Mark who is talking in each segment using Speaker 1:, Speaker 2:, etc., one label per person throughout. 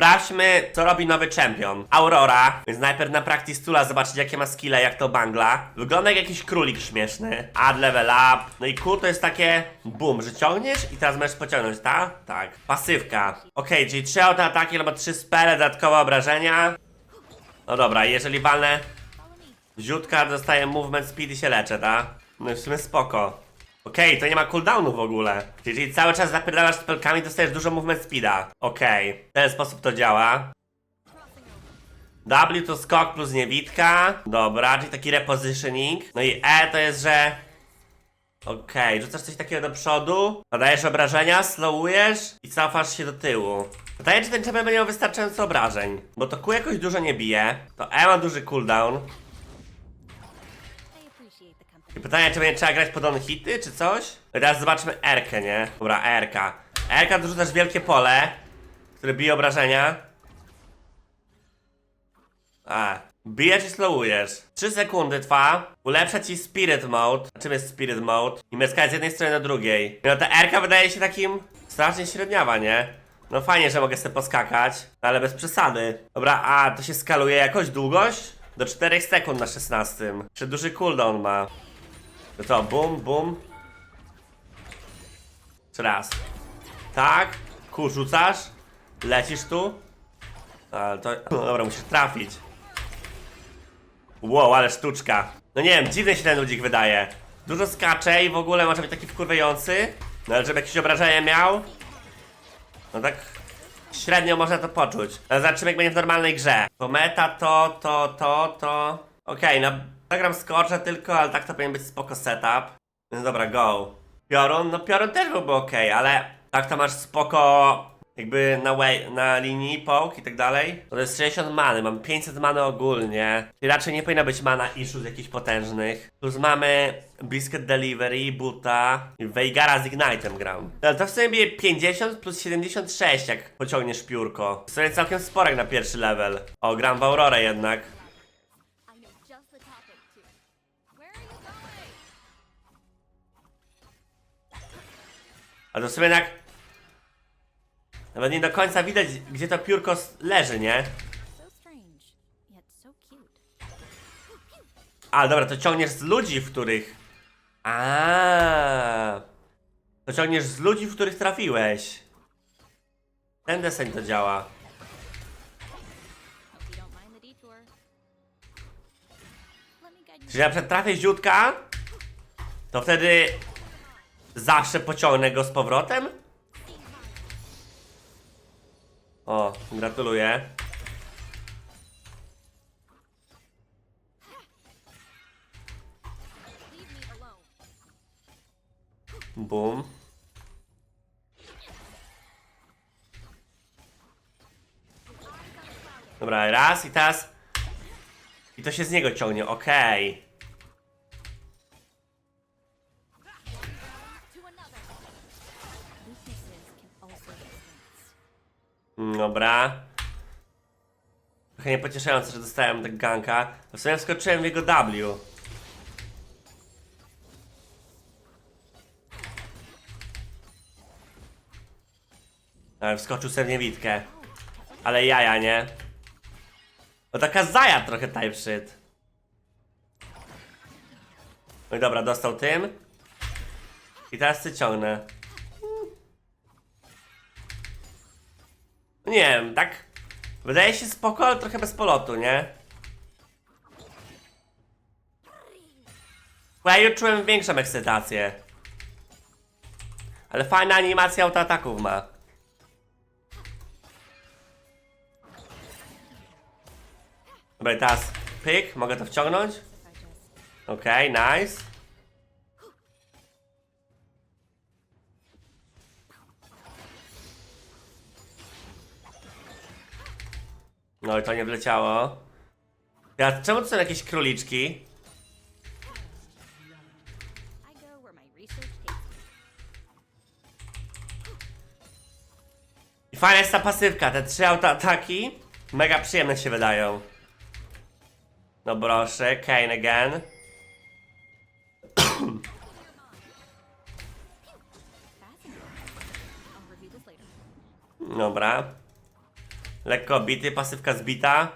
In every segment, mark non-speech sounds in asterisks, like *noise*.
Speaker 1: Sprawdźmy, co robi nowy czempion. Aurora, więc najpierw na practice toola zobaczyć, jakie ma skille, jak to bangla. Wygląda jak jakiś królik śmieszny. Add level up. No i Q to jest takie boom, że ciągniesz i teraz możesz pociągnąć, tak? Tak. Pasywka. Okej, czyli trzy autoataki albo trzy spele, dodatkowe obrażenia. No dobra, jeżeli walnę Ziutka dostaje movement speed i się leczę, tak? No i w sumie spoko. Okej, to nie ma cooldownu w ogóle. Czyli cały czas zapierdalasz spelkami, dostajesz dużo movement speeda. Okej, w ten sposób to działa. W to skok plus niewidka. Dobra, czyli taki repositioning. No i E to jest, że... Okej, rzucasz coś takiego do przodu, nadajesz obrażenia, slowujesz i cofasz się do tyłu. Pytanie, czy ten champion będzie miał wystarczająco obrażeń. Bo to Q jakoś dużo nie bije. To E ma duży cooldown.
Speaker 2: I.
Speaker 1: I pytanie, czy będzie trzeba grać pod on hity, czy coś? No i teraz zobaczmy Erkę, nie? Dobra, Erka. Erka dorzucasz wielkie pole, które bije obrażenia. A, bije czy slowujesz? 3 sekundy trwa, ulepsza ci Spirit Mode. A czym jest Spirit Mode? I meska z jednej strony do drugiej. No ta Erka wydaje się takim strasznie średniawa, nie? No fajnie, że mogę sobie poskakać, ale bez przesady. Dobra, a to się skaluje jakoś długość? Do 4 sekund na 16. Czy duży cooldown ma? To co, bum, bum. Jeszcze raz. Tak. Ku rzucasz. Lecisz tu. Ale to... Dobra, musisz trafić. Wow, ale sztuczka. No nie wiem, dziwny się ten ludzik wydaje. Dużo skacze i w ogóle może być taki wkurwiający. No ale żeby jakieś obrażenia miał. No tak średnio można to poczuć. Ale zobaczymy jak będzie w normalnej grze. Bo meta to, to, to, to... Okej, no zagram skoczę tylko, ale tak to powinien być spoko setup. Więc dobra, go. Piorun, no Piorun też byłby okej, ale tak to masz spoko jakby na, way, na linii poke i tak dalej. To jest 60 many, mam 500 many ogólnie. Czyli raczej nie powinno być mana issues jakichś potężnych. Plus mamy Biscuit Delivery, Buta i Veigara z Ignite'em gram. Ale to w sumie bije 50 plus 76 jak pociągniesz piórko. W sumie całkiem sporek na pierwszy level. O, gram w Aurorę jednak. To w sumie tak... Nawet nie do końca widać, gdzie to piórko leży, nie? A, dobra, to ciągniesz z ludzi, w których... A, To ciągniesz z ludzi, w których trafiłeś. Ten deseń to działa. Czyli na przykład trafię ziutka, to wtedy zawsze pociągnę go z powrotem? O, gratuluję. Bum. Dobra, raz i teraz. I to się z niego ciągnie, okej.
Speaker 2: To
Speaker 1: Dobra. Trochę niepocieszające, że dostałem tak ganka. W sumie wskoczyłem w jego W. Ale wskoczył sobie w niewidkę. Ale jaja, nie? No taka zaja trochę type shit. No i dobra, dostał tym. I teraz ty ciągnę. Nie wiem, tak. Wydaje się spoko, ale trochę bez polotu, nie? Ja już czułem większą ekscytację. Ale fajna animacja autoataków ma. Dobra, teraz pyk, mogę to wciągnąć? Okej, nice. No i to nie wleciało. Ja, czemu to są jakieś króliczki?
Speaker 2: I
Speaker 1: fajna jest ta pasywka, te trzy autoataki. Mega przyjemne się wydają. No proszę, Kane again. Dobra. Lekko bity, pasywka zbita.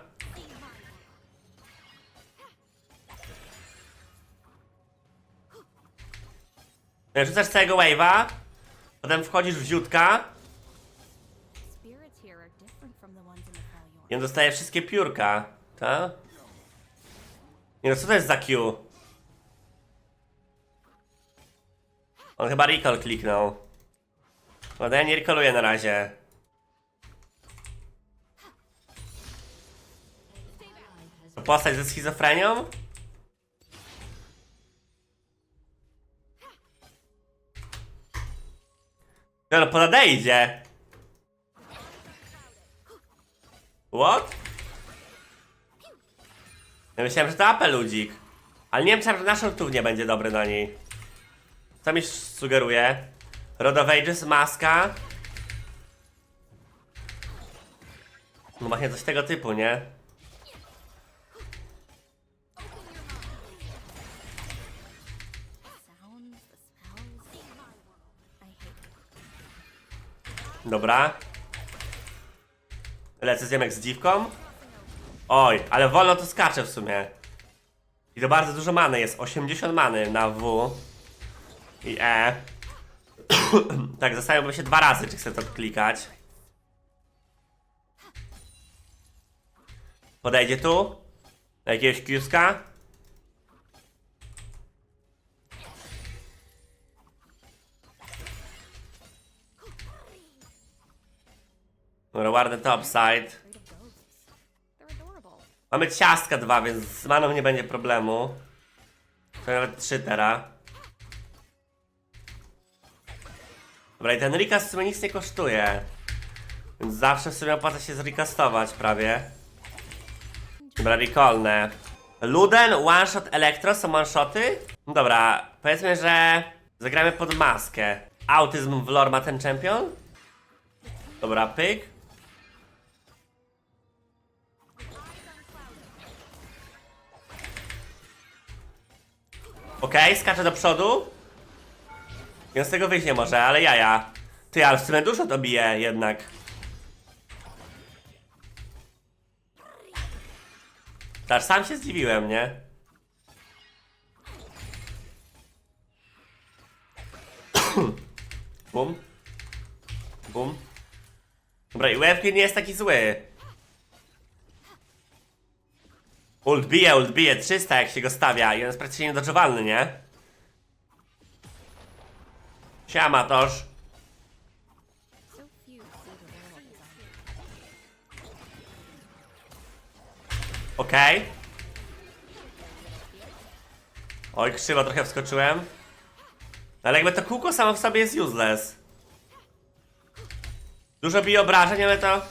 Speaker 1: Rzucasz całego wave'a, potem wchodzisz w ziutka i on dostaje wszystkie piórka, tak? Nie no, co to jest za Q? On chyba recall kliknął. No ja nie recalluję na razie. Postać ze schizofrenią? No, no poda idzie. What? Ja myślałem, że to apel ludzik. Ale nie wiem, czy nasz tu nie będzie dobry na niej. Co mi sugeruje? Rod of Ages, maska. No właśnie coś tego typu, nie? Dobra. Lecę zjemek z dziwką. Oj, ale wolno to skacze w sumie. I to bardzo dużo many jest. 80 many na W i E. *clears throat* tak, zastanawiałbym się dwa razy, czy chcę to klikać. Podejdzie tu. Na jakiegoś kiuska. Dobra, ładny topside. Mamy ciastka dwa, więc z maną nie będzie problemu. To nawet trzy teraz. Dobra, i ten recast w sumie nic nie kosztuje. Więc zawsze w sumie opłaca się zrecastować prawie. Dobra, recallne. Luden, one shot, elektro są one shoty? No dobra, powiedzmy, że zagramy pod maskę. Autyzm w lore ma ten champion? Dobra, pyk. Okej, skaczę do przodu. I on z tego wyjść nie może, ale jaja. Ty, ale w sumie dużo to bije jednak. Tak, sam się zdziwiłem, nie? Bum. Bum. Dobra, i Webkin nie jest taki zły. Ult bije, ult bije, 300 jak się go stawia i on jest praktycznie niedodżowalny, nie? Siema, Toż. Okej. Oj, krzywo trochę wskoczyłem. Ale jakby to kółko samo w sobie jest useless. Dużo bije obrażeń, ale to...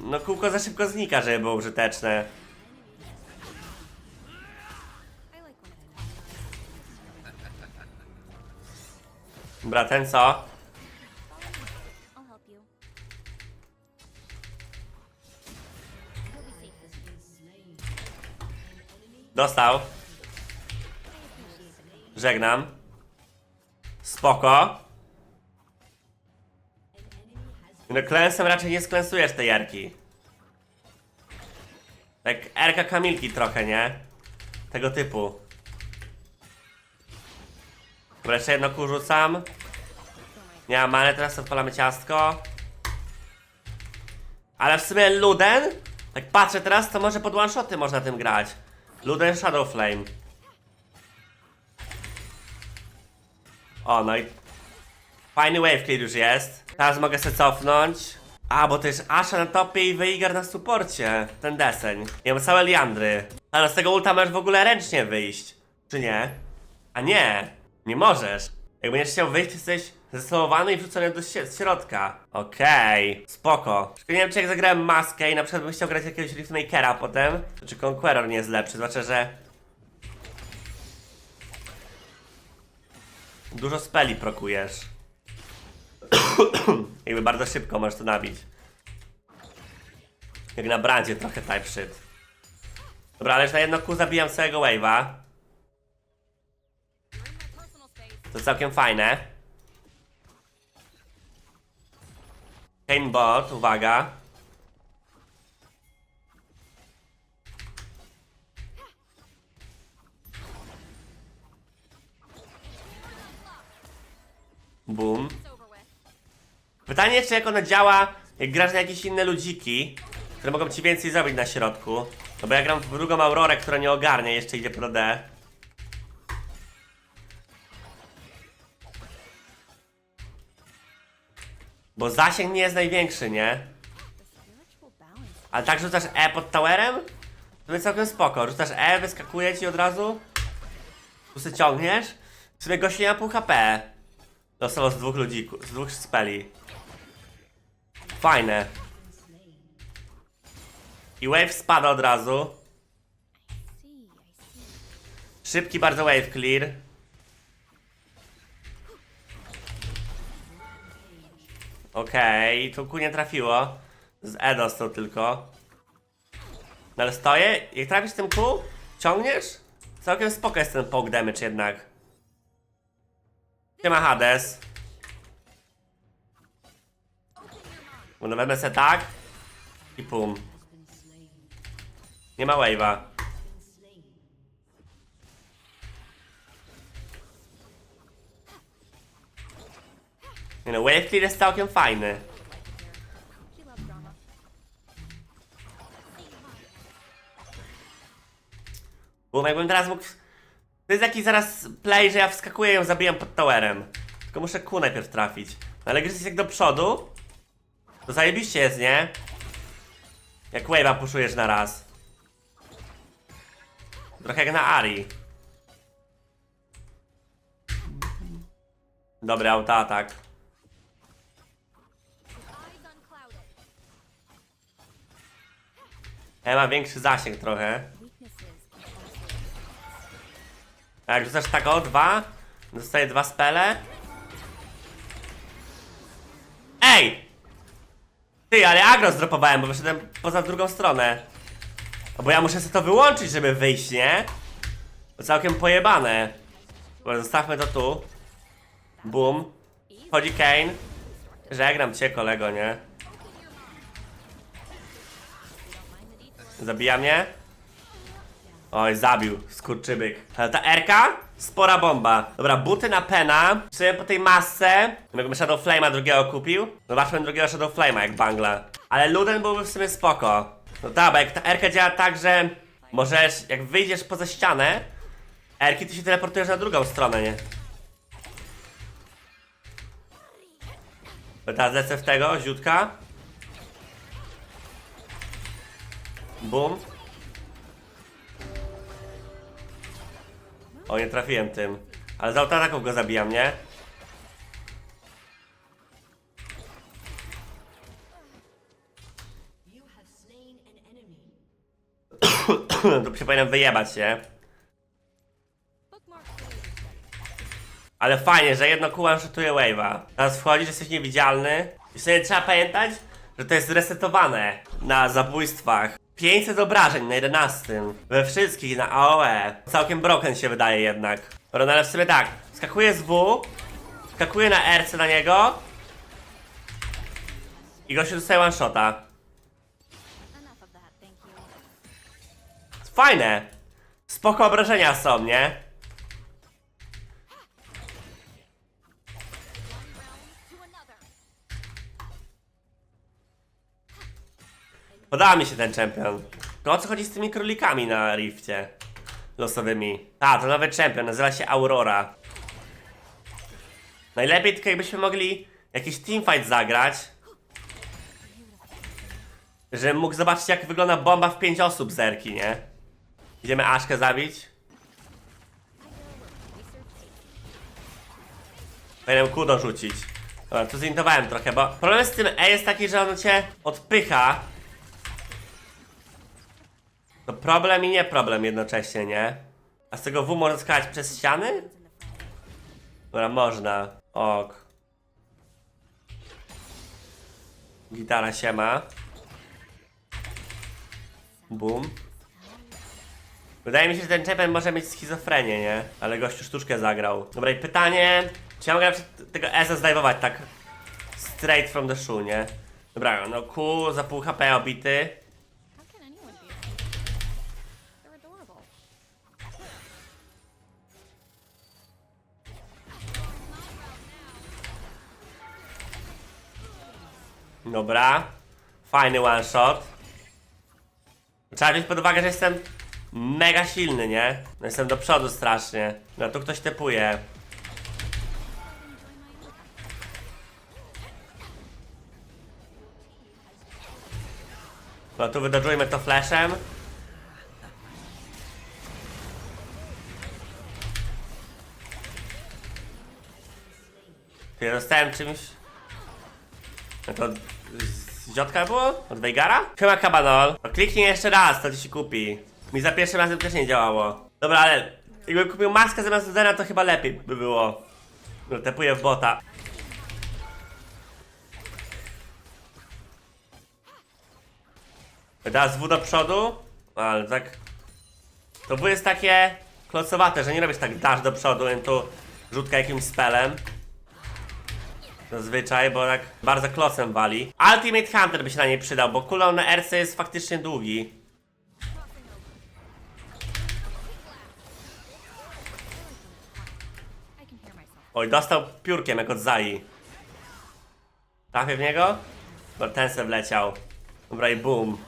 Speaker 1: No kółko za szybko znika, żeby było użyteczne. Dobra, co? Dostał. Żegnam. Spoko. No klęsem raczej nie sklęsujesz tej jarki. Tak Erka Kamilki trochę, nie? Tego typu. Dobra, jeszcze jedno kół rzucam. Nie mam ale teraz odpalamy ciastko. Ale w sumie Luden, tak patrzę teraz, to może pod one shoty można tym grać. Luden Shadow Flame. O, no i fajny wave clear już jest. Teraz mogę się cofnąć. A, bo to jest Asha na topie i Veigar na suporcie. Ten deseń. Ja mam całe liandry. Ale z tego ulta możesz w ogóle ręcznie wyjść. Czy nie? A nie, nie możesz. Jak będziesz chciał wyjść, jesteś zesłowany i wrzucony do środka. Okej, spoko. Tylko nie wiem, czy jak zagrałem maskę i na przykład bym chciał grać jakiegoś Riftmakera potem, to czy Conqueror nie jest lepszy. Znaczy, że dużo speli prokujesz. *coughs* Jakby bardzo szybko możesz to nabić. Jak na brandzie trochę type shit. Dobra, ale już na jedno Q zabijam całego wave'a. To całkiem fajne. Paintball, uwaga. Boom. Pytanie, czy jak ona działa, jak grasz na jakieś inne ludziki, które mogą ci więcej zrobić na środku. No bo ja gram w drugą Aurorę, która nie ogarnie jeszcze idzie pro D. Bo zasięg nie jest największy, nie? Ale tak rzucasz E pod towerem? To jest całkiem spoko. Rzucasz E, wyskakuje ci od razu. Tu ciągniesz. W sumie gości nie ma pół HP. Dostał z dwóch ludzi, z dwóch speli. Fajne. I wave spada od razu. Szybki bardzo wave clear. Okej, tu ku nie trafiło. Z E dostał tylko. No ale stoję. Jak trafisz tym ku, ciągniesz? Całkiem spoko jest ten poke damage jednak. Nie ma Hades. No wezmę se tak. I pum. Nie ma wave'a. Nie no, clear jest całkiem fajny. Bo jakbym teraz mógł... To jest jakiś zaraz play, że ja wskakuję i ją zabijam pod towerem. Tylko muszę ku najpierw trafić. No ale gdy jest jak do przodu, to zajebiście jest, nie? Jak wave'a puszujesz na raz. Trochę jak na Ari. Dobry autoatak. Ja ma większy zasięg trochę. A jak rzucasz tak o, dwa, dostaję dwa spele. Ej! Ty, ale agro zdropowałem, bo wyszedłem poza drugą stronę. A Bo ja muszę sobie to wyłączyć, żeby wyjść, nie? To całkiem pojebane. Bo zostawmy to tu. Boom. Wchodzi Kane. Żegnam cię, kolego, nie? Zabija mnie? Oj, zabił, skurczybyk. Ale ta Erka? Spora bomba. Dobra, buty na pena. Sobie po tej masce. Jakbym Shadow Flame'a drugiego kupił. Zobaczmy drugiego Shadow Flame'a jak bangla. Ale Luden byłby w sumie spoko. No tak, bo jak ta Erka działa tak, że możesz, jak wyjdziesz poza ścianę, Erki, ty się teleportujesz na drugą stronę, nie? To Teraz lecę w tego, ziutka. Bum. O, nie trafiłem tym. Ale z go zabijam, nie? tu się powinienem wyjebać?
Speaker 2: Bookmark.
Speaker 1: Ale fajnie, że jedno kół szutuje wave'a. Teraz wchodzisz, jesteś niewidzialny. I sobie trzeba pamiętać, że to jest resetowane na zabójstwach. 500 obrażeń na 11. We wszystkich na AOE. Całkiem broken się wydaje jednak. No ale w sobie tak. Skakuje z W. Skakuje na RC na niego. I gościu dostaje one shota. Fajne. Spoko obrażenia są, nie? Podoba mi się ten czempion. No o co chodzi z tymi królikami na rifcie? Losowymi. A, to nowy czempion, nazywa się Aurora. Najlepiej tylko jakbyśmy mogli jakiś teamfight zagrać. Żebym mógł zobaczyć jak wygląda bomba w 5 osób zerki, nie? Idziemy Aszkę zabić. Powinienem Q dorzucić. Dobra, tu zintowałem trochę, bo problem z tym E jest taki, że on cię odpycha. To problem i nie problem jednocześnie, nie? A z tego W można skakać przez ściany? Dobra, można. Ok. Gitara się ma. Boom. Wydaje mi się, że ten champion może mieć schizofrenię, nie? Ale gościu sztuczkę zagrał. Dobra, i pytanie, czy ja mogę tego S zdajwować tak straight from the shoe, nie? Dobra, no Q za pół HP obity. Dobra. Fajny one shot. Trzeba wziąć pod uwagę, że jestem mega silny, nie? No Jestem do przodu strasznie. No tu ktoś tepuje. No tu wydodżujmy to flashem. Ja dostałem czymś. No to z ziotka było? Od Weigara? Chyba kabanol. No kliknij jeszcze raz, to ci się kupi. Mi za pierwszym razem też nie działało. Dobra, ale jakbym kupił maskę zamiast Ludena, to chyba lepiej by było. No tepuję w bota. Teraz W do przodu, ale tak... To W jest takie klocowate, że nie robisz tak dash do przodu, tu rzutka jakimś spelem. Zazwyczaj, bo tak bardzo klocem wali. Ultimate Hunter by się na niej przydał, bo cooldown na RC jest faktycznie długi. Oj, dostał piórkiem jak od Zai. Trafię w niego? Bo ten se wleciał. Dobra i boom.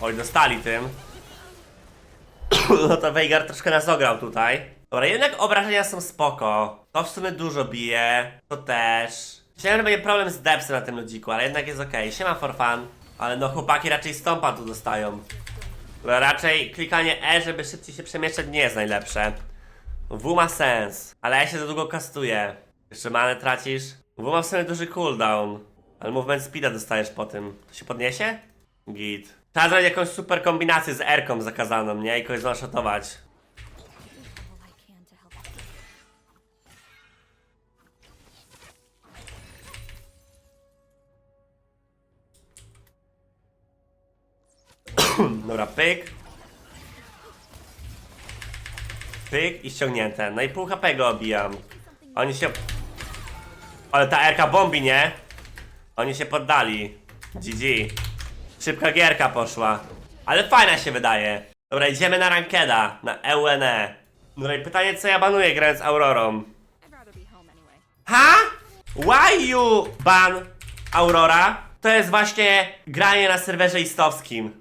Speaker 1: Oj, dostali tym. *coughs* No to Veigar troszkę nas ograł tutaj. Dobra, jednak obrażenia są spoko. To w sumie dużo bije. To też. Myślałem, że będzie problem z depsem na tym ludziku, ale jednak jest okej. Siema for fun. Ale no chłopaki raczej stąpa tu dostają. No, Raczej klikanie E, żeby szybciej się przemieszczać nie jest najlepsze. W ma sens, ale ja się za długo kastuję. Jeszcze manę tracisz. W ma w sumie duży cooldown. Ale movement speeda dostajesz po tym. To się podniesie? Git. Trzeba zrobić jakąś super kombinację z R-ką zakazaną, nie? I kogoś zaszotować. *clears throat* Dobra, pyk. Pyk i ściągnięte. No i pół HP go obijam. Oni się... Ale ta RK bombi, nie? Oni się poddali. GG. Szybka gierka poszła. Ale fajna się wydaje. Dobra, idziemy na rankeda, na EUNE. Dobra i pytanie, co ja banuję grając Aurorą? Ha? Why you ban Aurora? To jest właśnie granie na serwerze istowskim.